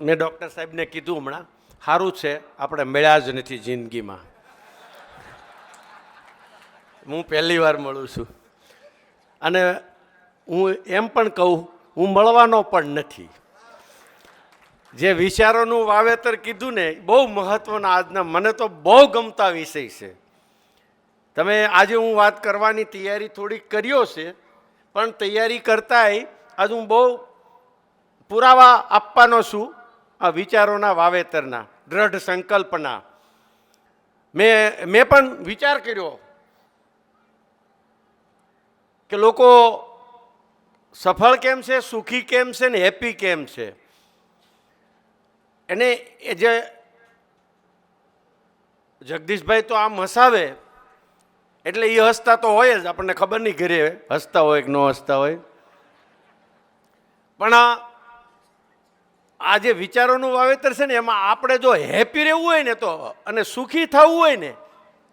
મેં ડૉક્ટર સાહેબને કીધું હમણાં સારું છે, આપણે મળ્યા જ નથી જિંદગીમાં. હું પહેલી વાર મળું છું. અને હું એમ પણ કહું, હું મળવાનો પણ નથી. જે વિચારોનું વાવેતર કીધું ને બહુ મહત્ત્વના આજના, મને તો બહુ ગમતા વિષય છે. તમે આજે હું વાત કરવાની તૈયારી થોડીક કર્યો છે, પણ તૈયારી કરતાંય આજે હું બહુ પુરાવા આપવાનો છું આ વિચારોના વાવેતરના, દ્રઢ સંકલ્પના. મેં મેં પણ વિચાર કર્યો કે લોકો સફળ કેમ છે, સુખી કેમ છે ને હેપી કેમ છે? એને એ જે જગદીશભાઈ તો આમ હસાવે, એટલે એ હસતા તો હોય જ, આપણને ખબર નહીં ઘરે હસતા હોય કે ન હસતા હોય. પણ આ જે વિચારોનું વાવેતર છે ને, એમાં આપણે જો હેપી રહેવું હોય ને તો અને સુખી થવું હોય ને,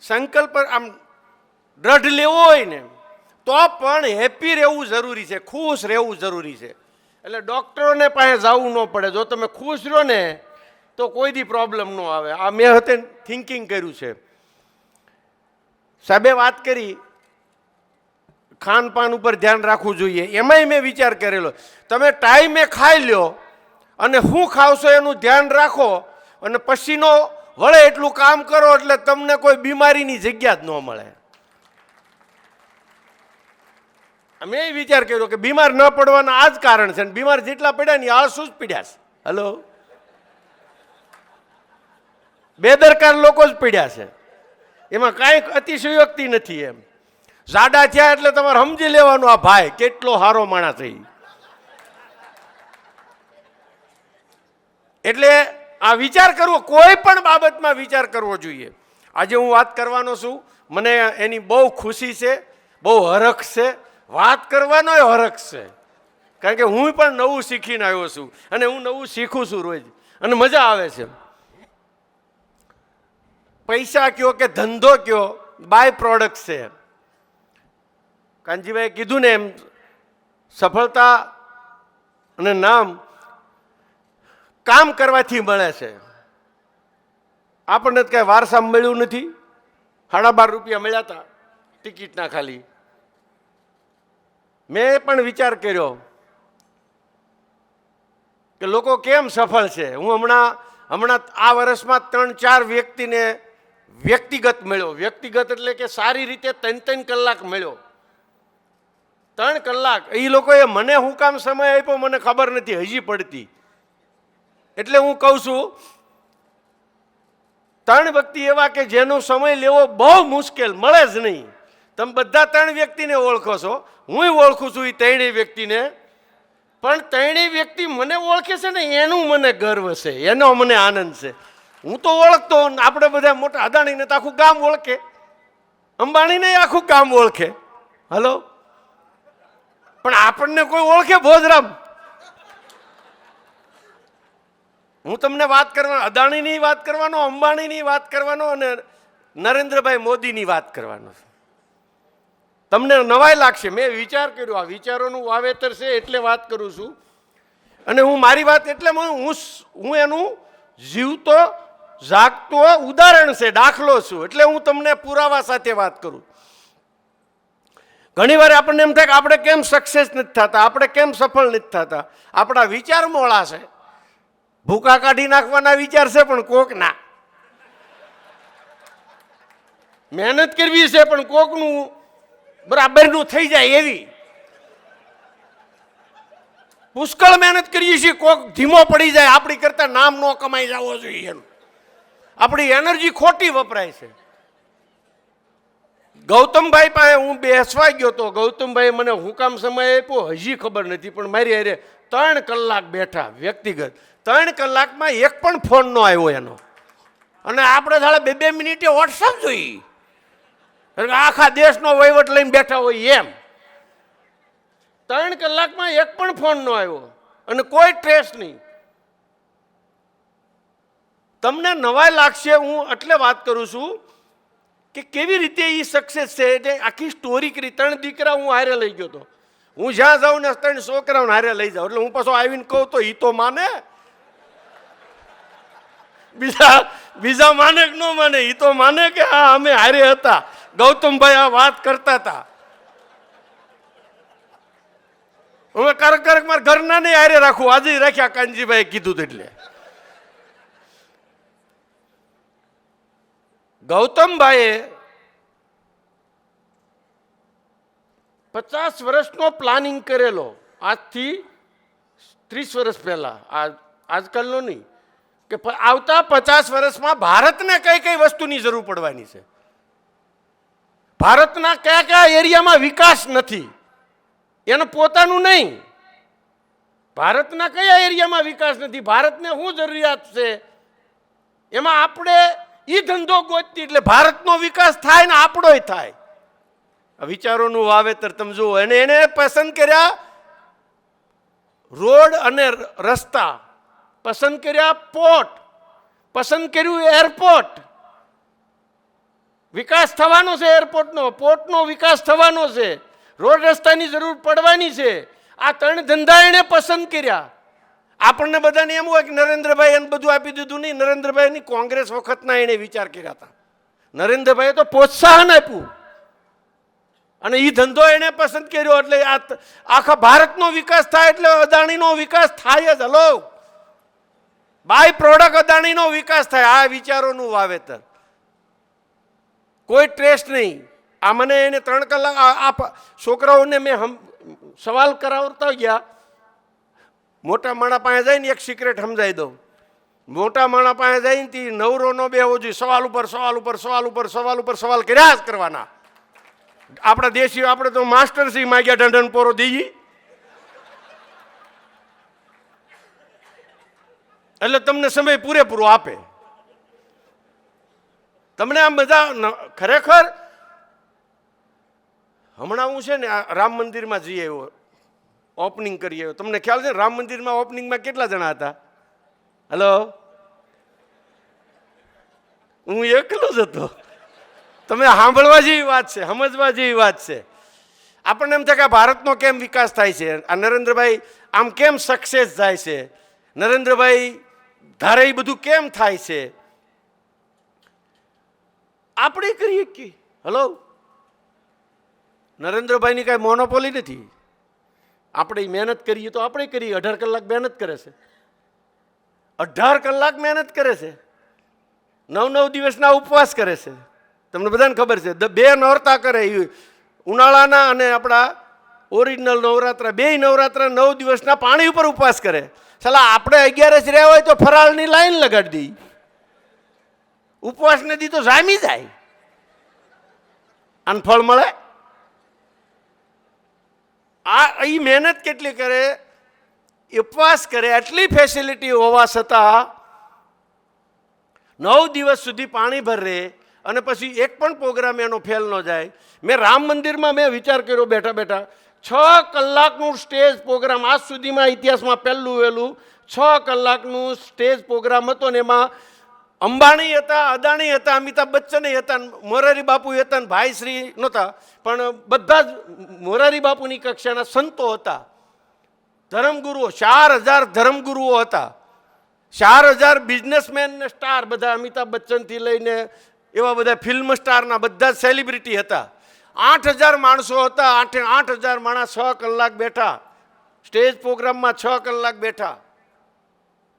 સંકલ્પ આમ દ્રઢ લેવો હોય ને, તો પણ હેપી રહેવું જરૂરી છે, ખુશ રહેવું જરૂરી છે. એટલે ડૉક્ટરોને પાસે જવું ન પડે. જો તમે ખુશ રહો ને, તો કોઈ દી પ્રોબ્લેમ ન આવે. આ મેં હતે થિંકિંગ કર્યું છે. સાહેબે વાત કરી, ખાનપાન ઉપર ધ્યાન રાખવું જોઈએ. એમાંય મેં વિચાર કરેલો. તમે ટાઈમે ખાઈ લ્યો અને શું ખાવશો એનું ધ્યાન રાખો. અને પછીનો વળે એટલું કામ કરો એટલે તમને કોઈ બીમારીની જગ્યા જ ન મળે. મેં એ વિચાર કર્યો કે બીમાર ન પડવાના આ જ કારણ છે. બીમાર જેટલા પડ્યા ને આળસુ જ પીડ્યા છે. હલો? બેદરકાર લોકો જ પીડ્યા છે. એમાં કાંઈક અતિશયોક્તિ નથી એમ. જાડા થયા એટલે તમારે સમજી લેવાનું આ ભાઈ, કેટલો સારો માણસ છે એટલે આ વિચાર કરવો, કોઈ પણ બાબતમાં વિચાર કરવો જોઈએ. આજે હું વાત કરવાનો છું, મને એની બહુ ખુશી છે, બહુ હરખ છે. વાત કરવાનો હરખ છે. કારણ કે હું પણ નવું શીખીને આવ્યો છું અને હું નવું શીખું છું રોજ. અને મજા આવે છે. પૈસા કયો કે ધંધો કયો, બાય પ્રોડક્ટ છે. કાનજીભાઈ કીધું ને એમ, સફળતા અને નામ કામ કરવાથી મળે છે. આપણને કાંઈ વારસા મળ્યું નથી. સાડા બાર રૂપિયા મળ્યા હતા ટિકિટના ખાલી. મેં પણ વિચાર કર્યો કે લોકો કેમ સફળ છે? હું હમણાં હમણાં આ વર્ષમાં ત્રણ, ચાર વ્યક્તિને વ્યક્તિગત મળ્યો. વ્યક્તિગત એટલે કે સારી રીતે ત્રણ ત્રણ કલાક મળ્યો. ત્રણ કલાક. એ લોકોએ મને હું કામ સમય આપ્યો, મને ખબર નથી, હજી પડતી. એટલે હું કહું છું ત્રણ વ્યક્તિ એવા કે જેનો સમય લેવો બહુ મુશ્કેલ, મળે જ નહીં. તમે બધા ત્રણ વ્યક્તિને ઓળખો છો. હું ઓળખું છું એ ત્રણેય વ્યક્તિને. પણ ત્રણેય વ્યક્તિ મને ઓળખે છે ને એનું મને ગર્વ છે, એનો મને આનંદ છે. હું તો ઓળખતો આપણે બધા મોટા અદાણીને તો આખું ગામ ઓળખે. અંબાણીને આખું ગામ ઓળખે. હલો? પણ આપણને કોઈ ઓળખે ભોજરામ? હું તમને વાત કરવાનો અદાણીની વાત કરવાનો, અંબાણીની વાત કરવાનો અને નરેન્દ્રભાઈ મોદીની વાત કરવાનો છે. તમને નવાઈ લાગશે. મેં વિચાર કર્યો, આ વિચારોનું વાવેતર છે એટલે વાત કરું છું. અને હું મારી વાત એટલે હું હું એનું જીવતો, જાગતો ઉદાહરણ છે, દાખલો છું. એટલે હું તમને પુરાવા સાથે વાત કરું. ઘણી વાર આપણને એમ થાય કે આપણે કેમ સક્સેસ નથી થતા, આપણે કેમ સફળ નથી થતા? આપણા વિચાર મોળા છે. ભૂકા કાઢી નાખવાના વિચાર છે પણ કોક ના. મહેનત કરવી છે પણ કોકનું બરાબરનું થઈ જાય એવી. પુષ્કળ મહેનત કરીએ છીએ, કોક ધીમો પડી જાય, આપણી કરતા નામ ન કમાઈ જવો જોઈએ એનું. આપણી એનર્જી ખોટી વપરાય છે. ગૌતમભાઈ પાસે હું બેસવા ગયો તો ગૌતમભાઈ મને હુકામ સમય આપ્યો, હજી ખબર નથી, પણ મારી અરે ત્રણ કલાક બેઠા વ્યક્તિગત. ત્રણ કલાકમાં એક પણ ફોન ન આવ્યો એનો. અને આપણે સાડા બે બે મિનિટે વોટ્સઅપ જોઈએ આખા દેશનો વહીવટ લઈને બેઠા હોય એમ. ત્રણ કલાકમાં એક પણ ફોન ન આવ્યો. અને કોઈ ટ્રેસ નહીં. તમને નવાઈ લાગશે હું એટલે વાત કરું છું કે કેવી રીતે એ સક્સેસ છે? એટલે આખી સ્ટોરી કરી. ત્રણ દીકરા હું હારે લઈ ગયો હતો હું જ્યાં જાઉં ને ત્રણ છોકરાઓને હારે લઈ જાઉં. એટલે હું પાછો આવીને કહું તો એ તો માને. બીજા બીજા માને કે ન માને એ તો માને કે હા અમે હારે હતા. ગૌતમભાઈ આ વાત કરતા હતા. હવે કરક કરક મારા ઘરના નહીં હારે રાખું. આજે રાખ્યા કાનજીભાઈ કીધું એટલે. ગૌતમભાઈએ પચાસ વર્ષનો પ્લાનિંગ કરેલો. આજથી ત્રીસ વર્ષ પહેલા. આ આજકાલનો નહીં. કે આવતા પચાસ વર્ષમાં ભારતને કઈ કઈ વસ્તુની જરૂર પડવાની છે? ભારતના કયા કયા એરિયામાં વિકાસ નથી? એનું પોતાનું નહીં. ભારતના કયા એરિયામાં વિકાસ નથી? ભારતને શું જરૂરિયાત છે? એમાં આપણે એ ધંધો ગોતતી એટલે ભારતનો વિકાસ થાય ને આપણોય થાય. વિચારોનું વાવેતર તમે જુઓ. અને એને પસંદ કર્યા રોડ અને રસ્તા. પસંદ કર્યા પોર્ટ, પસંદ કર્યું એરપોર્ટ. વિકાસ થવાનો છે એરપોર્ટનો, પોર્ટનો વિકાસ થવાનો છે. રોડ રસ્તાની જરૂર પડવાની છે. આ ત્રણ ધંધા એણે પસંદ કર્યા. આપણને બધાને એમ હોય કે નરેન્દ્રભાઈ એને બધું આપી દીધું નહીં, નરેન્દ્રભાઈની કોંગ્રેસ વખતના એણે વિચાર કર્યા હતા. નરેન્દ્રભાઈએ તો પ્રોત્સાહન આપ્યું. અને એ ધંધો એણે પસંદ કર્યો એટલે આ આખા ભારતનો વિકાસ થાય એટલે અદાણીનો વિકાસ થાય જ. હલો. બાય પ્રોડક્ટ અદાણીનો વિકાસ થાય, આ વિચારોનું વાવેતર. કોઈ ટ્રેસ નહીં. આ મને એને ત્રણ કલાક, આ છોકરાઓને મેં સવાલ કરાવતા ગયા. મોટા માણા પાસે જઈને એક સિક્રેટ સમજાવી દઉં. મોટા માણા પાસે જઈને તે નવરો નો બેહવો જોઈએ. સવાલ ઉપર સવાલ ઉપર સવાલ ઉપર સવાલ ઉપર સવાલ કર્યા જ કરવાના. આપણા દેશી આપણે તો માસ્ટર સી માગ્યા ઢંઢન પોરો દઈએ એટલે તમને સમય પૂરેપૂરો આપે. તમને આમ બધા ખરેખર હમણાં હું છે ને રામ મંદિરમાં જઈ આવ્યો ઓપનિંગ કરી આવ્યો. તમને ખ્યાલ છે રામ મંદિરમાં ઓપનિંગમાં કેટલા જણા હતા? હલો હું એકલો જ હતો. તમે સાંભળવા જેવી વાત છે, સમજવા જેવી વાત છે. આપણને એમ થાય કે ભારતનો કેમ વિકાસ થાય છે? આ નરેન્દ્રભાઈ આમ કેમ સક્સેસ જાય છે? નરેન્દ્રભાઈ ધારે એ બધું કેમ થાય છે? આપણે કરીએ કે, હલો, નરેન્દ્રભાઈની કાંઈ મોનોપોલી નથી? આપણે મહેનત કરીએ તો આપણે કરીએ, અઢાર કલાક મહેનત કરે છે. અઢાર કલાક મહેનત કરે છે. નવ નવ દિવસના ઉપવાસ કરે છે. તમને બધાને ખબર છે બે નોરતા કરે એ ઉનાળાના અને આપણા ઓરિજિનલ નવરાત્રા, બે નવરાત્રા નવ દિવસના પાણી ઉપર ઉપવાસ કરે. સલા આપણે અગિયારસ રહ્યા હોય તો ફરાળની લાઈન લગાડી દઈ. ઉપવાસ નથી તો જામી જાય. અને ફળ મળે? આ એ મહેનત કેટલી કરે? ઉપવાસ કરે એટલી ફેસિલિટી હોવા છતાં નવ દિવસ સુધી પાણી ભરે અને પછી એક પણ પ્રોગ્રામ એનો ફેલ ન જાય. મેં રામ મંદિરમાં મેં વિચાર કર્યો બેઠા બેઠા છ કલાકનું સ્ટેજ પ્રોગ્રામ આજ સુધીમાં ઇતિહાસમાં પહેલું વહેલું. છ કલાકનું સ્ટેજ પ્રોગ્રામ હતો ને એમાં અંબાણી હતા, અદાણી હતા, અમિતાભ બચ્ચન હતા, મોરારી બાપુ હતા ને ભાઈશ્રી નહોતા. પણ બધા જ મોરારી બાપુની કક્ષાના સંતો હતા. ધર્મગુરુઓ, ચાર હજાર ધર્મગુરુઓ હતા. ચાર હજાર બિઝનેસમેન ને સ્ટાર બધા અમિતાભ બચ્ચનથી લઈને એવા બધા ફિલ્મ સ્ટારના બધા સેલિબ્રિટી હતા. આઠ હજાર માણસો હતા, આઠે આઠ હજાર માણસ છ કલાક બેઠા. સ્ટેજ પ્રોગ્રામમાં છ કલાક બેઠા.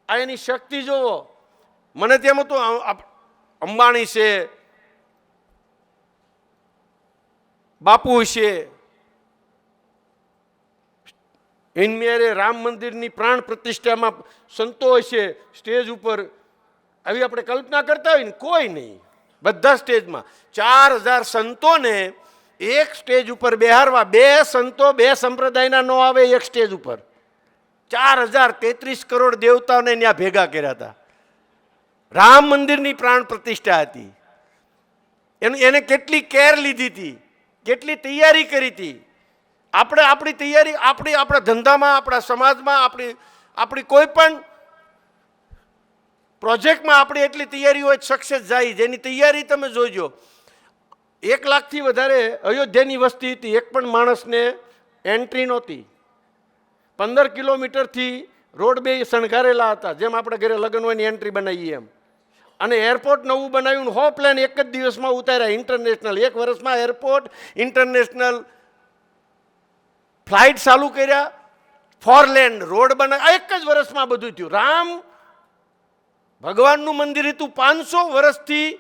આ એની શક્તિ જોવો. મને તેમ હતું અંબાણી છે, બાપુ છે. ઇનમેરે રામ મંદિરની પ્રાણ પ્રતિષ્ઠામાં સંતો છે, સ્ટેજ ઉપર. આવી આપણે કલ્પના કરતા હોય ને, કોઈ નહીં. બધા સ્ટેજમાં. ચાર હજાર સંતોને એક સ્ટેજ ઉપર બેહારવા, બે સંતો, બે સંપ્રદાયના ન આવે એક સ્ટેજ ઉપર. ચાર હજાર તેત્રીસ કરોડ દેવતાઓને ત્યાં ભેગા કર્યા હતા. રામ મંદિરની પ્રાણ પ્રતિષ્ઠા હતી. એનું, એને કેટલી કેર લીધી હતી, કેટલી તૈયારી કરી હતી. આપણે, આપણી તૈયારી, આપણી, આપણા ધંધામાં, આપણા સમાજમાં, આપણી આપણી કોઈ પણ પ્રોજેક્ટમાં આપણી એટલી તૈયારી હોય સક્સેસ જાય. જેની તૈયારી તમે જોજો. એક લાખથી વધારે અયોધ્યાની વસ્તી હતી. એક પણ માણસને એન્ટ્રી નહોતી. પંદર કિલોમીટરથી રોડ બે શણગારેલા હતા. જેમ આપણે ઘરે લગ્ન હોય એન્ટ્રી બનાવીએ એમ. અને એરપોર્ટ નવું બનાવ્યું હો પ્લેન એક જ દિવસમાં ઉતાર્યા ઇન્ટરનેશનલ એક વર્ષમાં એરપોર્ટ ઇન્ટરનેશનલ ફ્લાઇટ ચાલુ કર્યા. ફોરલેન્ડ રોડ બના એક જ વર્ષમાં બધું થયું. રામ ભગવાનનું મંદિર હતું. પાંચસો વર્ષથી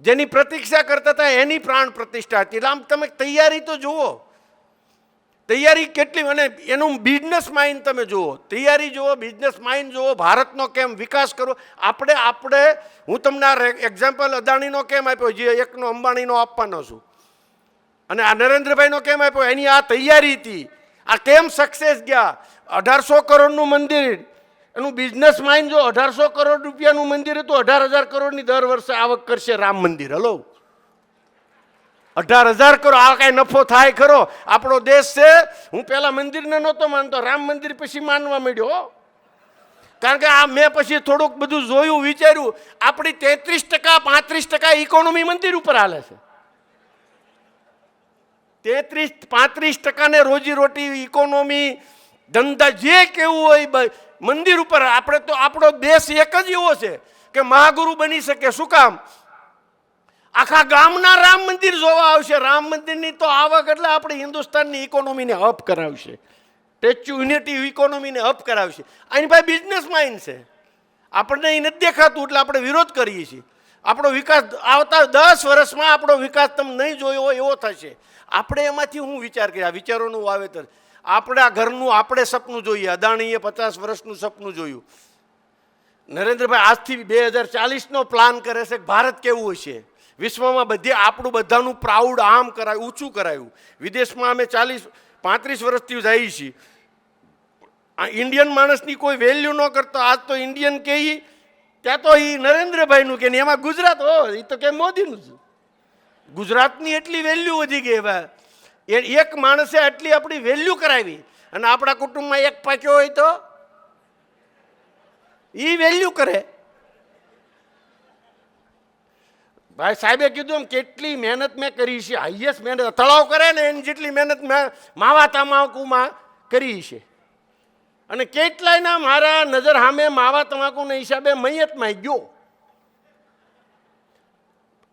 જેની પ્રતીક્ષા કરતા હતા, એની પ્રાણ પ્રતિષ્ઠા હતી. એટલે આમ તમે તૈયારી તો જુઓ. તૈયારી કેટલી, અને એનું બિઝનેસ માઇન્ડ તમે જુઓ. તૈયારી જુઓ બિઝનેસ માઇન્ડ જુઓ, ભારતનો કેમ વિકાસ કરવો? આપણે આપણે, હું તમને આ એક્ઝામ્પલ અદાણીનો કેમ આપ્યો? જે એકનો અંબાણીનો આપવાનો છું. અને આ નરેન્દ્રભાઈનો કેમ આપ્યો? એની આ તૈયારી હતી. આ કેમ સક્સેસ ગયા? અઢારસો કરોડનું મંદિર એનું બિઝનેસ માઇન્ડ જો અઢારસો કરોડ રૂપિયાનું મંદિર હતું, અઢાર હજાર કરોડની દર વર્ષે આવક કરશે રામ મંદિર. હલો. અઢાર હજાર કરોડ, આ કાંઈ નફો થાય ખરો? આપણો દેશ છે, હું પહેલાં મંદિરને નહોતો માનતો, રામ મંદિર પછી માનવા માંડ્યો. કારણ કે આ મેં પછી થોડુંક બધું જોયું, વિચાર્યું, આપણી તેત્રીસ ટકા, પાંત્રીસ ટકા ઇકોનોમી મંદિર ઉપર હાલે છે. તેત્રીસ પાંત્રીસ ટકાને રોજીરોટી ઇકોનોમી ધંધા જે કેવું હોય મંદિર ઉપર આપણે તો આપણો દેશ એક જ એવો છે કે મહાગુરુ બની શકે. શું કામ? આખા ગામના રામ મંદિર જોવા આવશે. રામ મંદિરની તો આવક એટલે આપણે હિન્દુસ્તાનની ઇકોનોમીને અપ કરાવશે. સ્ટેચ્યુ યુનિટી ઇકોનોમીને અપ કરાવશે. આની પાસે બિઝનેસ માઇન્ડ છે. આપણને એ નથી દેખાતું એટલે આપણે વિરોધ કરીએ છીએ. આપણો વિકાસ આવતા દસ વર્ષમાં આપણો વિકાસ તમે નહીં જોયો હોય એવો થશે. આપણે એમાંથી હું વિચાર કર્યા? વિચારોનું વાવેતર. આપણે ઘરનું આપણે સપનું જોઈએ. અદાણીએ પચાસ વર્ષનું સપનું જોયું. નરેન્દ્રભાઈ આજથી બે હજાર ચાલીસનો પ્લાન કરે છે ભારત કેવું હશે? વિશ્વમાં બધે આપણું બધાનું પ્રાઉડ આમ કરાયું, ઊંચું કરાયું. વિદેશમાં અમે ચાલીસ, પાંત્રીસ વર્ષથી જઈએ છીએ. ઇન્ડિયન માણસની કોઈ વેલ્યુ ન કરતો, આજ તો ઇન્ડિયન કે ત્યાં તો એ નરેન્દ્રભાઈનું કે એમાં ગુજરાત હો એ તો કે મોદીનું છે ગુજરાતની એટલી વેલ્યુ વધી ગઈ હવે. એ એક માણસે આટલી આપણી વેલ્યુ કરાવી અને આપણા કુટુંબમાં એક પાક્યો હોય તો એ વેલ્યુ કરે. ભાઈ સાહેબે કીધું એમ, કેટલી મહેનત મેં કરી છે હાઈએસ્ટ મહેનત, તળાવ કરે ને એની જેટલી મહેનત મેં માવા તમાકુમાં કરી છે. અને કેટલાયના મારા નજર સામે માવા તમાકુના હિસાબે મૈયતમાં ગયો.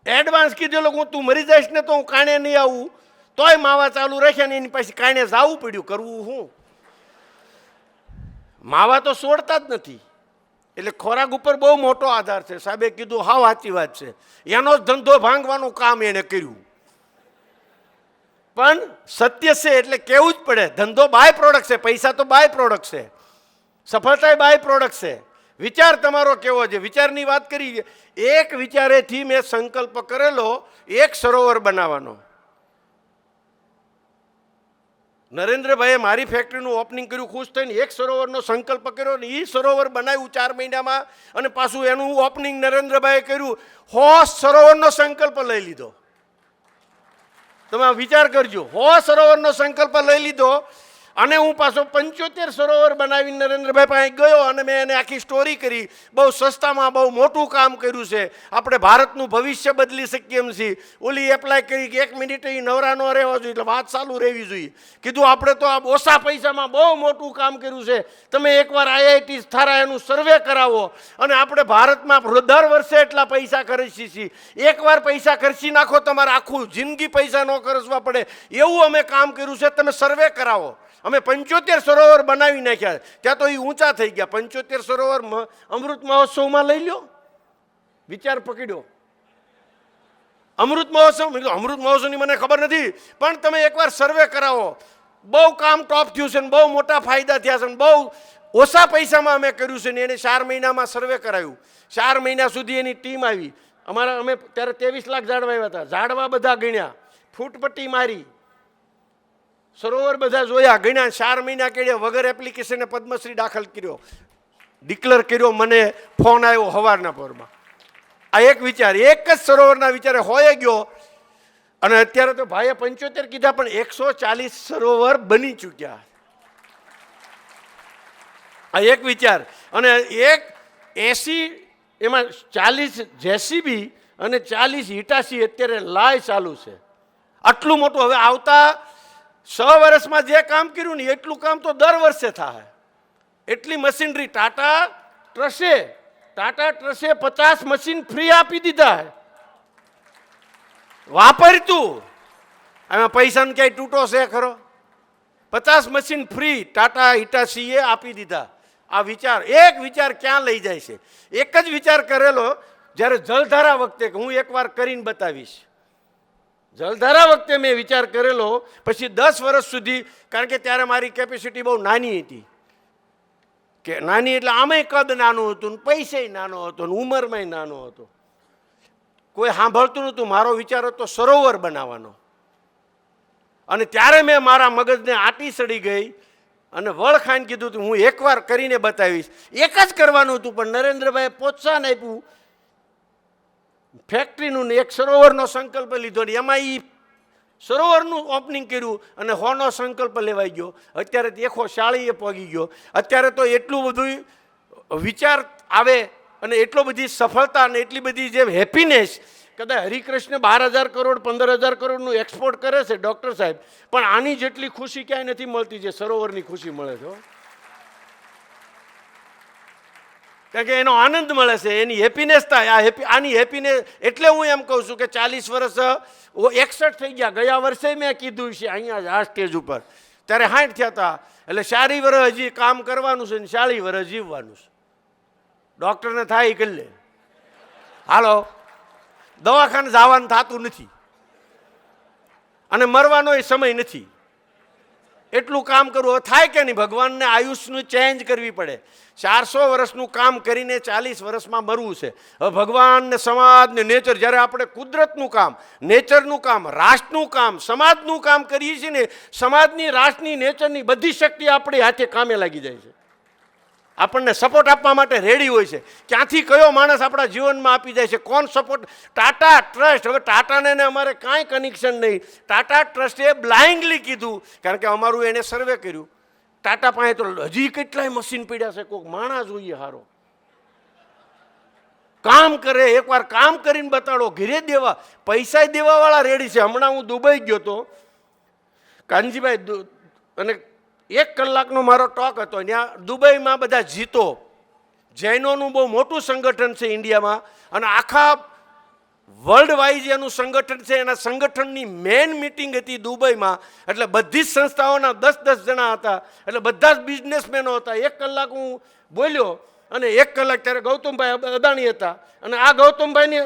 એડવાન્સ કીધેલો હું તું મરી જઈશ ને તો હું કાણે નહીં આવું. તોય માવા ચાલુ રાખ્યા ને એની પાસે કાણે જવું પડ્યું, કરવું હું? માવા તો છોડતા જ નથી. એટલે ખોરાક ઉપર બહુ મોટો આધાર છે. સાહેબે કીધું, હા, સાચી વાત છે. એનો જ ધંધો ભાંગવાનું કામ એણે કર્યું. પણ સત્ય છે એટલે કેવું જ પડે. ધંધો બાય પ્રોડક્ટ છે, પૈસા તો બાય પ્રોડક્ટ છે. સફળતા બાય પ્રોડક્ટ છે. વિચાર તમારો કેવો છે? વિચારની વાત કરી એક વિચારેથી મેં સંકલ્પ કરેલો, એક સરોવર બનાવવાનો. નરેન્દ્રભાઈએ મારી ફેક્ટરીનું ઓપનિંગ કર્યું, ખુશ થઈને એક સરોવરનો સંકલ્પ કર્યો ને એ સરોવર બનાવ્યું ચાર મહિનામાં અને પાછું એનું ઓપનિંગ નરેન્દ્રભાઈએ કર્યું. હો સરોવરનો સંકલ્પ લઈ લીધો. તમે વિચાર કરજો હો સરોવરનો સંકલ્પ લઈ લીધો અને હું પાછો પંચોતેર સરોવર બનાવી નરેન્દ્રભાઈ પાસે ગયો અને મેં એને આખી સ્ટોરી કરી. બહુ સસ્તામાં બહુ મોટું કામ કર્યું છે. આપણે ભારતનું ભવિષ્ય બદલી શકીએ એમ છીએ. ઓલી એપ્લાય કરી કે એક મિનિટ એ નવરા ન રહેવા જોઈએ, એટલે વાત ચાલુ રહેવી જોઈએ. કીધું, આપણે તો આ ઓછા પૈસામાં બહુ મોટું કામ કર્યું છે. તમે એકવાર આઈઆઈટી થારા એનું સર્વે કરાવો. અને આપણે ભારતમાં દર વર્ષે એટલા પૈસા ખર્ચી છીએ. એકવાર પૈસા ખર્ચી નાખો, તમારે આખું જિંદગી પૈસા ન ખર્ચવા પડે. એવું અમે કામ કર્યું છે. તમે સર્વે કરાવો. અમે પંચોતેર સરોવર બનાવી નાખ્યા ત્યાં તો એ ઊંચા થઈ ગયા. પંચોતેર સરોવર અમૃત મહોત્સવમાં લઈ લ્યો. વિચાર પકડ્યો. અમૃત મહોત્સવ, મેં અમૃત મહોત્સવની મને ખબર નથી, પણ તમે એકવાર સર્વે કરાવો. બહુ કામ ટોપ થયું છે ને બહુ મોટા ફાયદા થયા છે ને બહુ ઓછા પૈસામાં અમે કર્યું છે ને એને ચાર મહિનામાં સર્વે કરાવ્યું ચાર મહિના સુધી એની ટીમ આવી. અમારા અમે ત્યારે ત્રેવીસ લાખ ઝાડવા આવ્યા હતા. ઝાડવા બધા ગણ્યા. ફૂટપટ્ટી મારી. સરોવર બધા જોયા, ગણ્યા, ચાર મહિના કેળ્યા વગર એપ્લિકેશને પદ્મશ્રી દાખલ કર્યો. ડિક્લેર કર્યો, મને ફોન આવ્યો હવારના પરમાં. આ એક વિચાર, એક જ સરોવરના વિચારે હોય ગયો. અને અત્યારે તો ભાઈએ પંચોતેર કીધા, પણ એકસો ચાલીસ સરોવર બની ચૂક્યા. આ એક વિચાર. અને એક એસી, એમાં ચાલીસ જેસીબી અને ચાલીસ હિટાસી અત્યારે લાય ચાલુ છે. આટલું મોટું, હવે આવતા છ વર્ષમાં જે કામ કર્યું ને એટલું કામ તો દર વર્ષે થાય એટલી મશીનરી ટાટા ટ્રસે, ટાટા ટ્રસ્ટે પચાસ મશીન ફ્રી આપી દીધા વાપરતું. એમાં પૈસાનો ક્યાંય તૂટો છે ખરો? પચાસ મશીન ફ્રી ટાટા હિટાસીએ આપી દીધા. આ વિચાર, એક વિચાર ક્યાં લઈ જાય છે? એક જ વિચાર કરેલો, જ્યારે જલધારા વખતે હું એકવાર કરીને બતાવીશ. જલધારા વખતે મેં વિચાર કરેલો, પછી દસ વર્ષ સુધી, કારણ કે ત્યારે મારી કેપેસિટી બહુ નાની હતી. કે નાની એટલે આમેય કદ નાનું હતું, ને પૈસે નાનો હતો, ને ઉંમરમાંય નાનો હતો. કોઈ સાંભળતું નહોતું, મારો વિચાર હતો સરોવર બનાવવાનો. અને ત્યારે મેં મારા મગજને આટી સડી ગઈ અને વળ ખાઈને કીધું હતું, હું એકવાર કરીને બતાવીશ. એક જ કરવાનું હતું, પણ નરેન્દ્રભાઈએ પ્રોત્સાહન આપ્યું ફેક્ટરીનું એક સરોવરનો સંકલ્પ લીધો ને એમાં એ સરોવરનું ઓપનિંગ કર્યું અને હોનો સંકલ્પ લેવાઈ ગયો. અત્યારે દેખો શાળીએ પહોંચી ગયો. અત્યારે તો એટલું બધું વિચાર આવે અને એટલો બધી સફળતા અને એટલી બધી જે હેપીનેસ કદાચ હરિકૃષ્ણ બાર હજાર કરોડ, પંદર હજાર કરોડનું એક્સપોર્ટ કરે છે ડૉક્ટર સાહેબ. પણ આની જેટલી ખુશી ક્યાંય નથી મળતી જે સરોવરની ખુશી મળે છે હો. કારણ કે એનો આનંદ મળે છે, એની હેપીનેસ થાય. આ હેપી આની હેપીનેસ એટલે હું એમ કહું છું કે ચાલીસ વર્ષ એકસઠ થઈ ગયા. ગયા વર્ષે મેં કીધું છે અહીંયા આ સ્ટેજ ઉપર. ત્યારે સાઠ થયા હતા. એટલે ચારી વર્ષ હજી કામ કરવાનું છે ને ચાલી વર્ષ જીવવાનું છે. ડૉક્ટરને થાય કરી હાલો. દવાખાને જવાનું થતું નથી. અને મરવાનો એ સમય નથી. એટલું કામ કરવું હવે થાય કે નહીં? ભગવાનને આયુષનું ચેન્જ કરવી પડે. ચારસો વર્ષનું કામ કરીને ચાલીસ વર્ષમાં મરવું છે. હવે ભગવાનને, સમાજને નેચર જ્યારે આપણે કુદરતનું કામ નેચરનું કામ, રાષ્ટ્રનું કામ, સમાજનું કામ કરીએ છીએ ને, સમાજની, રાષ્ટ્રની નેચરની બધી શક્તિ આપણી હાથે કામે લાગી જાય છે. આપણને સપોર્ટ આપવા માટે રેડી હોય છે. ક્યાંથી કયો માણસ આપણા જીવનમાં આપી જાય છે? કોણ સપોર્ટ ટાટા ટ્રસ્ટ હવે ટાટાને અમારે કાંઈ કનેક્શન નહીં. ટાટા ટ્રસ્ટે બ્લાઇન્ડલી કીધું, કારણ કે અમારું એને સર્વે કર્યું. ટાટા પાસે તો હજી કેટલાય મશીન પડ્યા છે? કોઈક માણસ જોઈએ હારો. કામ કરે, એકવાર કામ કરીને બતાડો. ઘેરે દેવા પૈસા દેવાવાળા રેડી છે. હમણાં હું દુબઈ ગયો તો. કાનજીભાઈ અને એક કલાકનો મારો ટોક હતો ત્યાં દુબઈમાં બધા જીતો. જૈનોનું બહુ મોટું સંગઠન છે ઇન્ડિયામાં અને આખા વર્લ્ડ વાઇઝ એનું સંગઠન છે, એના સંગઠનની મેઇન મિટિંગ હતી દુબઈમાં. એટલે બધી જ સંસ્થાઓના દસ દસ જણા હતા. એટલે બધા જ બિઝનેસમેનો હતા. એક કલાક હું બોલ્યો અને એક કલાક ત્યારે ગૌતમભાઈ અદાણી હતા. અને આ ગૌતમભાઈની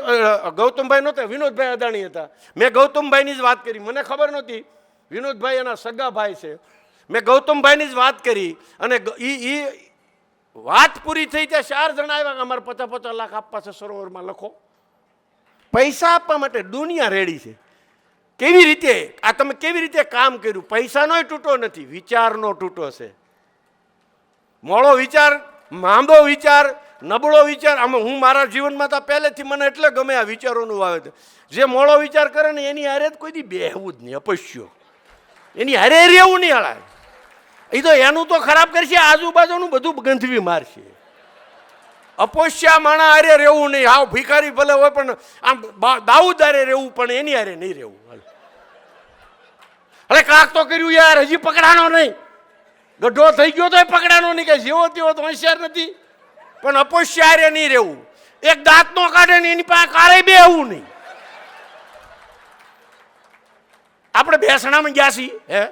ગૌતમભાઈ નહોતા, વિનોદભાઈ અદાણી હતા. મેં ગૌતમભાઈની જ વાત કરી. મને ખબર નહોતી, વિનોદભાઈ એના સગા ભાઈ છે. મેં ગૌતમભાઈની જ વાત કરી અને એ એ વાત પૂરી થઈ ત્યાં ચાર જણા આવ્યા કે અમારે પચાસ પચાસ લાખ આપવા છે સરોવરમાં, લખો. પૈસા આપવા માટે દુનિયા રેડી છે. કેવી રીતે? આ તમે કેવી રીતે કામ કર્યું? પૈસાનોય તૂટો નથી, વિચારનો તૂટો છે. મોડો વિચાર માંબો વિચાર, નબળો વિચાર, આમ હું મારા જીવનમાં તો પહેલેથી મને એટલે ગમે આ વિચારોનું વાવે જે મોડો વિચાર કરે ને એની હારે જ કોઈ દી બેહવું જ નહીં, અપશ્યો. એની હારે રહેવું નહીં હળાય એ તો એનું તો ખરાબ કરશે, આજુબાજુનું બધું ગંધવી મારશે. અપોષ્યા માણા હારે રહેવું નહીં. આવ ભિખારી ભલે હોય પણ આમ દાઉદ અરે રહેવું પણ એની હારે નહીં રહેવું. અરે કાક તો કર્યું યાર, હજી પકડાનો નહીં. ગઢો થઈ ગયો તો એ પકડાનો નહીં કે જેવો તેવો તો હોશિયાર નથી. પણ અપોષ્ય હારે નહીં રહેવું. એક દાંત નો કાઢે ને એની પાસે કાળે બેહવું નહીં. આપણે બેસણામાં ગયા છીએ, હે?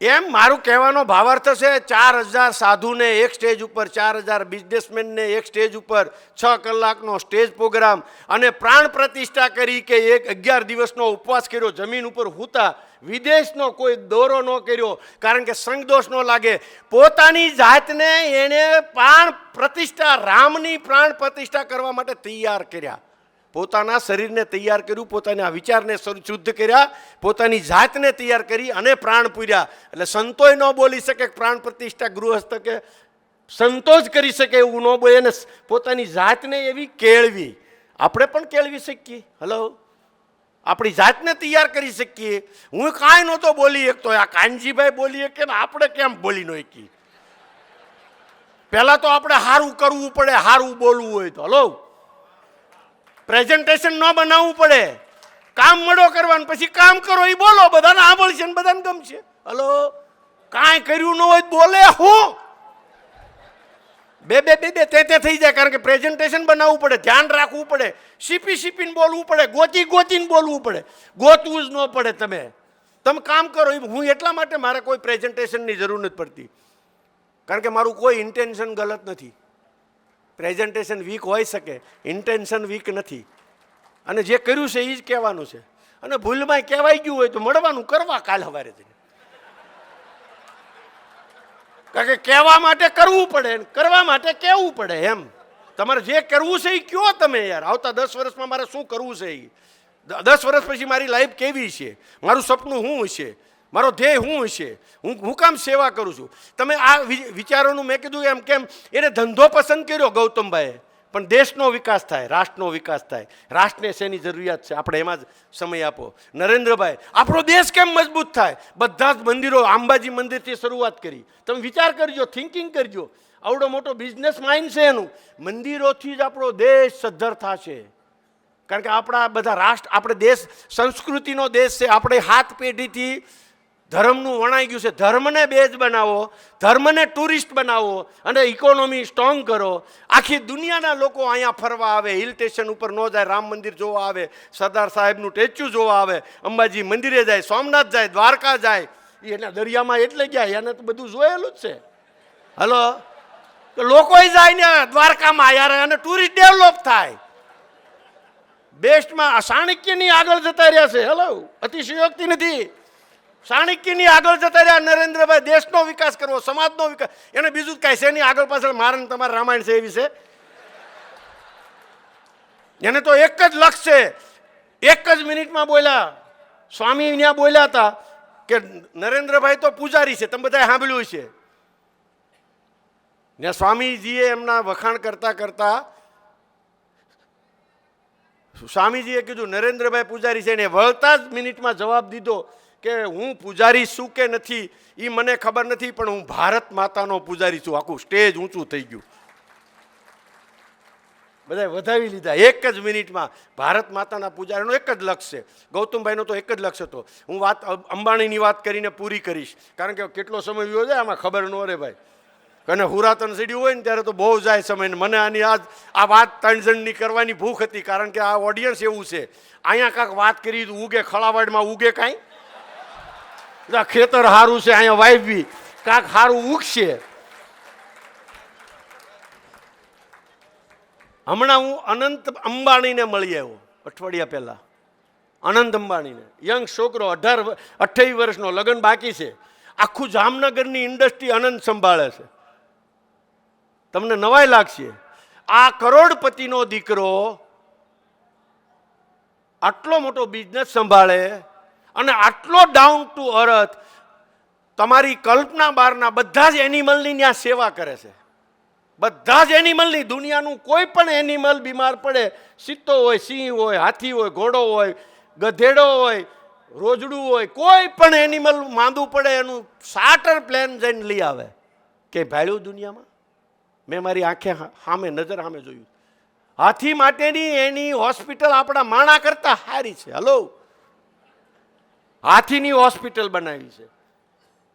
એમ મારું કહેવાનો ભાવાર્થ છે, ચાર હજાર સાધુને એક સ્ટેજ ઉપર, ચાર હજાર બિઝનેસમેનને એક સ્ટેજ ઉપર, છ કલાકનો સ્ટેજ પ્રોગ્રામ અને પ્રાણ પ્રતિષ્ઠા કરી કે એક અગિયાર દિવસનો ઉપવાસ કર્યો, જમીન ઉપર હુતા, વિદેશનો કોઈ દોરો ન કર્યો, કારણ કે સંગદોષ ન લાગે. પોતાની જાતને એણે પ્રાણ પ્રતિષ્ઠા, રામની પ્રાણ પ્રતિષ્ઠા કરવા માટે તૈયાર કર્યા. પોતાના શરીરને તૈયાર કર્યું, પોતાના વિચારને શુદ્ધ કર્યા, પોતાની જાતને તૈયાર કરી અને પ્રાણ પૂર્યા. એટલે સંતોય ન બોલી શકે, પ્રાણ પ્રતિષ્ઠા ગૃહસ્થ કે સંતોષ કરી શકે એવું ન બોલે એને પોતાની જાતને એવી કેળવી. આપણે પણ કેળવી શકીએ. હલો આપણી જાતને તૈયાર કરી શકીએ. હું કાંઈ નહોતો બોલી શકતો. આ કાનજીભાઈ બોલી કે આપણે કેમ બોલી ન શકીએ? પહેલાં તો આપણે સારું કરવું પડે સારું બોલવું હોય તો. હલો પ્રેઝન્ટેશન ન બનાવવું પડે. કામ મળો કરવાનું, પછી કામ કરો એ બોલો, બધાને સાંભળશે ને બધાને ગમશે. હલો? કાંઈ કર્યું ન હોય બોલે હું. બે બે બે બે, તે તે થઈ જાય, કારણ કે પ્રેઝન્ટેશન બનાવવું પડે, ધ્યાન રાખવું પડે. સીપી સીપીને બોલવું પડે, ગોતી, ગોતીને બોલવું પડે. ગોતવું જ ન પડે તમે. તમે કામ કરો એ હું એટલા માટે મારે કોઈ પ્રેઝન્ટેશનની જરૂર નથી પડતી. કારણ કે મારું કોઈ ઇન્ટેન્શન ગલત નથી. પ્રેઝન્ટેશન વીક હોઈ શકે, ઇન્ટેન્શન વીક નથી. અને જે કર્યું છે એ જ કહેવાનું છે. અને ભૂલમાં કહેવાઈ ગયું હોય તો મળવાનું કરવા કાલ સવારે જઈને. કારણ કે કહેવા માટે કરવું પડે કરવા માટે કહેવું પડે એમ. તમારે જે કરવું છે એ કયો તમે યાર? આવતા દસ વર્ષમાં મારે શું કરવું છે એ દસ વર્ષ પછી મારી લાઈફ કેવી છે? મારું સપનું શું છે? મારો ધ્યેય શું છે હું હું કામ સેવા કરું છું? તમે આ વિચારોનું મેં કીધું એમ કેમ, એને ધંધો પસંદ કર્યો ગૌતમભાઈએ. પણ દેશનો વિકાસ થાય, રાષ્ટ્રનો વિકાસ થાય. રાષ્ટ્રને શેની જરૂરિયાત છે? આપણે એમાં જ સમય આપો. નરેન્દ્રભાઈ, આપણો દેશ કેમ મજબૂત થાય? બધા જ મંદિરો અંબાજી મંદિરથી શરૂઆત કરી. તમે વિચાર કરજો થિંકિંગ કરજો. આવડો મોટો બિઝનેસ માઇન્ડ છે એનું. મંદિરોથી જ આપણો દેશ સદ્ધર થશે. કારણ કે આપણા બધા રાષ્ટ્ર, આપણે દેશ, સંસ્કૃતિનો દેશ છે. આપણે હાથ પેઢીથી ધર્મનું વણાઈ ગયું છે. ધર્મને બેઝ બનાવો, ધર્મને ટુરિસ્ટ બનાવો અને ઇકોનોમી સ્ટ્રોંગ કરો. આખી દુનિયાના લોકો અહીંયા ફરવા આવે હિલ સ્ટેશન ઉપર ન જાય, રામ મંદિર જોવા આવે, સરદાર સાહેબનું સ્ટેચ્યુ જોવા આવે, અંબાજી મંદિરે જાય, સોમનાથ જાય, દ્વારકા જાય. એના દરિયામાં એટલે ગયા, એને તો બધું જોયેલું જ છે. હલો? લોકો જાય ને દ્વારકામાં યાર, અને ટુરિસ્ટ ડેવલપ થાય. બેસ્ટમાં ચાણક્યની આગળ જતા રહ્યા છે. હલો અતિશયોક્તિ નથી. ચાણક્યની આગળ જતા રહ્યા, નરેન્દ્રભાઈ દેશનો વિકાસ કરવો, સમાજનો વિકાસ. એને બીજું કાંઈ છે નહીં, આગળ પાછળ મારે ને તમારે રામાયણ છે એ વિશે એને તો એક જ લક્ષ્ય છે. એક જ મિનિટમાં બોલ્યા. સ્વામી ત્યાં બોલ્યા હતા કે નરેન્દ્રભાઈ તો પૂજારી છે, તમે બધાએ સાંભળ્યું છે ને સ્વામીજીએ એમના વખાણ કરતા કરતા સ્વામીજીએ કીધું, નરેન્દ્રભાઈ પૂજારી છે. એને વળતા જ મિનિટમાં જવાબ દીધો. કે હું પૂજારી છું કે નથી એ મને ખબર નથી, પણ હું ભારત માતાનો પૂજારી છું. આખું સ્ટેજ ઊંચું થઈ ગયું. બધા વધાવી લીધા. એક જ મિનિટમાં ભારત માતાના પૂજારીનો એક જ લક્ષ્ય છે. ગૌતમભાઈનો તો એક જ લક્ષ્ય હતો. હું વાત અંબાણીની વાત કરીને પૂરી કરીશ. કારણ કે કેટલો સમય વિયો જાય આમાં ખબર ન રહે ભાઈ. અને હુરાતન સીડ્યું હોય ને ત્યારે તો બહુ જાય સમય ને મને આની આજ, આ વાત ત્રણ જણની કરવાની ભૂખ હતી, કારણ કે આ ઓડિયન્સ એવું છે. અહીંયા કાંક વાત કરી ઉગે ખળાવાડમાં ઉગે કાંઈ? ખેતર સારું છે, અહીંયા વાવવી કાંક સારું ઉગશે. હમણાં હું અનંત અંબાણીને મળી આવ્યો, અઠવાડિયા પહેલા. અનંત અંબાણીને. યંગ છોકરો, અઢાર અઠ્યાવીસ વર્ષનો, લગ્ન બાકી છે. આખું જામનગરની ઇન્ડસ્ટ્રી અનંત સંભાળે છે. તમને નવાઈ લાગશે. આ કરોડપતિનો દીકરો આટલો મોટો બિઝનેસ સંભાળે. અને આટલો ડાઉન ટુ અર્થ તમારી કલ્પના બહારના બધા જ એનિમલની ત્યાં સેવા કરે છે. બધા જ એનિમલની દુનિયાનું કોઈ પણ એનિમલ બીમાર પડે, સિત્તો હોય, સિંહ હોય, હાથી હોય, ઘોડો હોય, ગધેડો હોય, રોજડું હોય, કોઈ પણ એનિમલ માંદું પડે એનું સાટર પ્લેન જઈને લઈ આવે. કે ભાડ્યું દુનિયામાં? મેં મારી આંખે સામે નજર સામે જોયું. હાથી માટેની એની હોસ્પિટલ આપણા માણા કરતા સારી છે. હલો હાથીની હોસ્પિટલ બનાવી છે.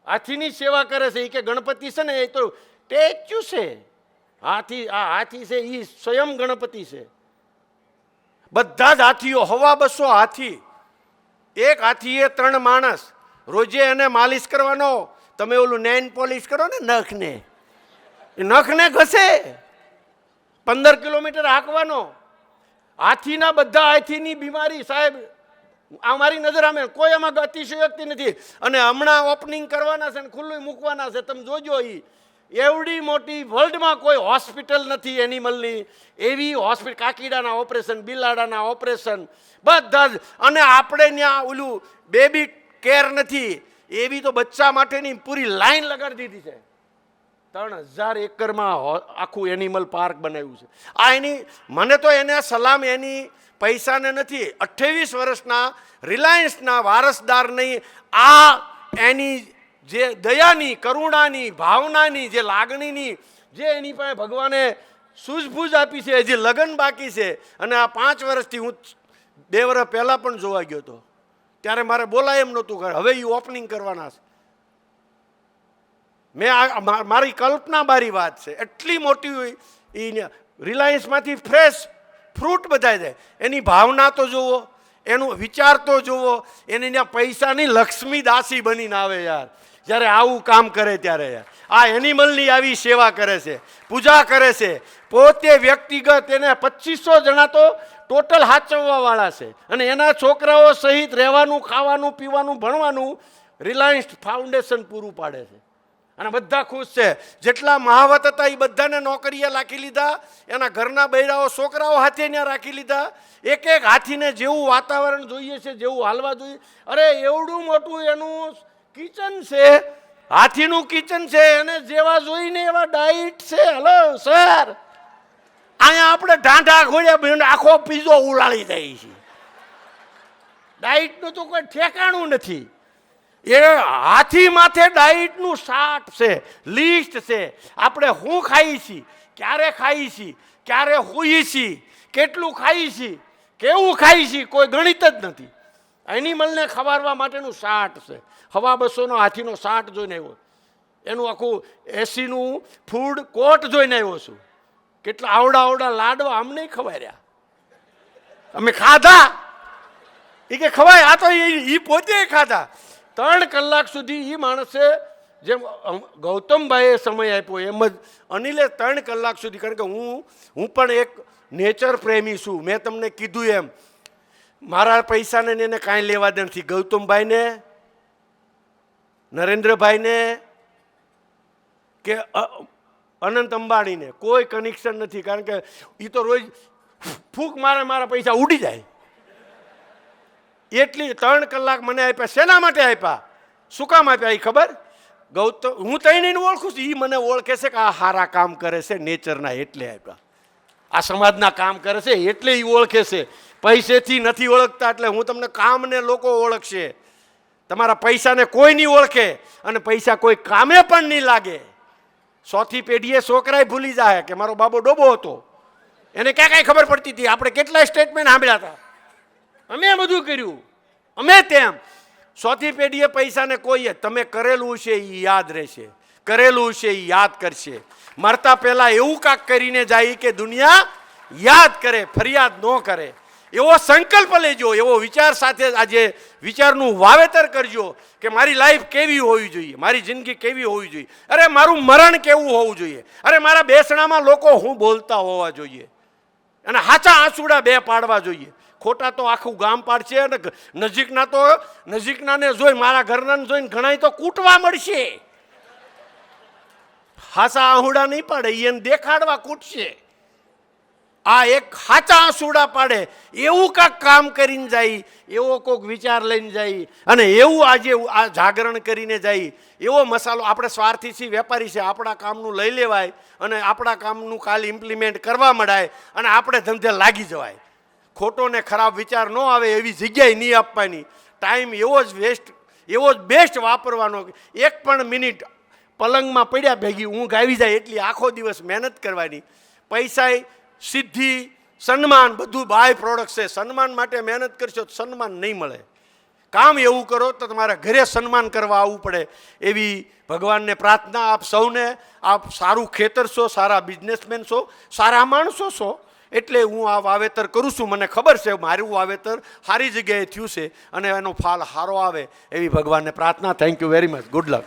હાથીની સેવા કરે છે. એ કે ગણપતિ છે ને, એ તો સ્ટેચ્યુ છે. હાથી, આ હાથી છે એ સ્વયં ગણપતિ છે. બધા જ હાથીઓ, હવા બસો હાથી. એક હાથીએ ત્રણ માણસ. રોજે એને માલિશ કરવાનો. તમે ઓલું નેન પોલિશ કરો ને, નખને. નખને ઘસે. પંદર કિલોમીટર હાંકવાનો. હાથીના બધા હાથીની બીમારી સાહેબ આ મારી નજર આમે કોઈ એમાં અતિશયોક્તિ નથી. અને હમણાં ઓપનિંગ કરવાના છે ને ખુલ્લું મૂકવાના છે, તમે જોજો એ એવડી મોટી વર્લ્ડમાં કોઈ હોસ્પિટલ નથી એનિમલની એવી હોસ્પિટલ કાકીડાના ઓપરેશન બિલાડાના ઓપરેશન બધા જ અને આપણે ત્યાં ઓલું બેબી કેર નથી. એવી તો બચ્ચા માટેની પૂરી લાઈન લગાડી દીધી છે. ત્રણ હજાર એકરમાં આખું એનિમલ પાર્ક બનાવ્યું છે. આ એની મને તો એને સલામ એની પૈસાને નથી, અઠ્ઠાવીસ વર્ષના રિલાયન્સના વારસદાર નહીં આ એની જે દયાની, કરુણાની, ભાવનાની, જે લાગણીની, જે એની પાસે ભગવાને સૂઝબૂઝ આપી છે, હજી લગ્ન બાકી છે, અને આ પાંચ વર્ષથી હું બે વર્ષ પહેલાં પણ જોવા ગયો હતો. ત્યારે મારે બોલાય એમ નહોતું હવે એ ઓપનિંગ કરવાના છે. મેં આ મારી કલ્પના બારી વાત છે. એટલી મોટી એ રિલાયન્સમાંથી ફ્રેશ ફ્રૂટ બધાય જાય. એની ભાવના તો જુઓ, એનું વિચાર તો જુઓ, એની ત્યાં પૈસાની લક્ષ્મી દાસી બનીને આવે યાર. જ્યારે આવું કામ કરે ત્યારે યાર. આ એનિમલની આવી સેવા કરે છે, પૂજા કરે છે. પોતે વ્યક્તિગત એને પચીસો જણા તો ટોટલ હાચવવાવાળા છે. અને એના છોકરાઓ સહિત રહેવાનું, ખાવાનું, પીવાનું, ભણવાનું રિલાયન્સ ફાઉન્ડેશન પૂરું પાડે છે. અને બધા ખુશ છે. જેટલા મહાવત હતા એ બધાને નોકરીએ રાખી લીધા, એના ઘરના બૈરાઓ છોકરાઓ હાથે ત્યાં રાખી લીધા. એક એક હાથીને જેવું વાતાવરણ જોઈએ છે, જેવું હાલવા જોઈએ. અરે એવડું મોટું એનું કિચન છે. હાથીનું કિચન છે, એને જેવા જોઈને એવા ડાઈટ છે. Hello, sir. અહીંયા આપણે ઢાંઢા ખોલ્યા આખો પીઝો ઉલાળી જાય છે. ડાઈટનું તો કોઈ ઠેકાણું નથી. એ હાથી માથે ડાયટનું શાટ છે, લિસ્ટ છે. આપણે શું ખાઈએ છીએ ક્યારે ખાઈએ છીએ ક્યારે હોઈએ છીએ કેટલું ખાઈએ છીએ કેવું ખાઈએ છીએ કોઈ ગણિત જ નથી. એનિમલને ખવારવા માટેનું શાટ છે. હવા બસોનો હાથીનો શાટ જોઈને આવ્યો. એનું આખું એસીનું ફૂડ કોટ જોઈને આવ્યો છું. કેટલા આવડા આવડા લાડવા આમ નહીં ખવાર્યા અમે ખાધા. એ કે ખવાય, આ તો એ પોતે ખાધા. ત્રણ કલાક સુધી એ માણસે જેમ ગૌતમભાઈએ સમય આપ્યો એમ જ અનિલે ત્રણ કલાક સુધી, કારણ કે હું હું પણ એક નેચર પ્રેમી છું. મેં તમને કીધું એમ. મારા પૈસાને એને કાંઈ લેવા દે નથી. ગૌતમભાઈને, નરેન્દ્રભાઈને કે અનંત અંબાણીને કોઈ કનેક્શન નથી. કારણ કે એ તો રોજ ફૂંક મારે મારા પૈસા ઉડી જાય. એટલી ત્રણ કલાક મને આપ્યા. શેના માટે આપ્યા? શું કામ આપ્યા એ ખબર? ગૌતમ, હું તઈને ઓળખું છું. એ મને ઓળખે છે કે આ સારા કામ કરે છે, નેચરના એટલે આપ્યા. આ સમાજના કામ કરે છે, એટલે એ ઓળખે છે. પૈસેથી નથી ઓળખતા એટલે હું તમને કામને લોકો ઓળખશે. તમારા પૈસાને કોઈ નહીં ઓળખે અને પૈસા કોઈ કામે પણ નહીં લાગે. સોથી પેઢીએ છોકરાએ ભૂલી જાય કે મારો બાબો ડોબો હતો. એને ક્યાં કાંઈ ખબર પડતી હતી? આપણે કેટલા સ્ટેટમેન્ટ સાંભળ્યા હતા. અમે બધું કર્યું. અમે તેમ. સોથી પેઢીએ પૈસાને કોઈએ તમે કરેલું છે એ યાદ રહેશે. કરેલું છે એ યાદ કરશે. મરતા પહેલાં એવું કાંક કરીને જાય કે દુનિયા યાદ કરે, ફરિયાદ ન કરે. એવો સંકલ્પ લેજો, એવો વિચાર સાથે આજે વિચારનું વાવેતર કરજો કે મારી લાઈફ કેવી હોવી જોઈએ, મારી જિંદગી કેવી હોવી જોઈએ. અરે, મારું મરણ કેવું હોવું જોઈએ? અરે, મારા બેસણામાં લોકો હું બોલતા હોવા જોઈએ? અને હાચા આંસુડા બે પાડવા જોઈએ. ખોટા તો આખું ગામ પાડશે અને નજીકના તો, નજીકનાને જોઈ, મારા ઘરનાને જોઈને ઘણાય તો કૂટવા મળશે. હાસા આહુડા નહીં પાડે એને દેખાડવા કૂટશે. આ એક હાચા આંસુડા પાડે, એવું કાંક કામ કરીને જાય, એવો કોઈક વિચાર લઈને જાય, અને એવું આજે આ જાગરણ કરીને જાય. એવો મસાલો આપણે સ્વાર્થી છીએ, વેપારી છે આપણા કામનું લઈ લેવાય, અને આપણા કામનું કાલ ઇમ્પ્લિમેન્ટ કરવા મળાય અને આપણે ધંધે લાગી જવાય. ખોટો ને ખરાબ વિચાર ન આવે એવી જગ્યાએ નહીં આપવાની. ટાઈમ એવો જ વેસ્ટ એવો જ બેસ્ટ વાપરવાનો એક પણ મિનિટ પલંગમાં પડ્યા ભેગી ઊંઘ આવી જાય એટલી આખો દિવસ મહેનત કરવાની. પૈસા સિદ્ધિ, સન્માન, બધું બાય પ્રોડક્ટ છે. સન્માન માટે મહેનત કરશો તો સન્માન નહીં મળે. કામ એવું કરો તો તમારા ઘરે સન્માન કરવા આવવું પડે. એવી ભગવાનને પ્રાર્થના આપ સૌને. આપ સારું ખેતર છો, સારા બિઝનેસમેન છો, સારા માણસો છો. એટલે હું આ વાવેતર કરું છું. મને ખબર છે, મારું વાવેતર સારી જગ્યાએ થયું છે અને એનો ફાલ સારો આવે એવી ભગવાનને પ્રાર્થના. Thank you very much good luck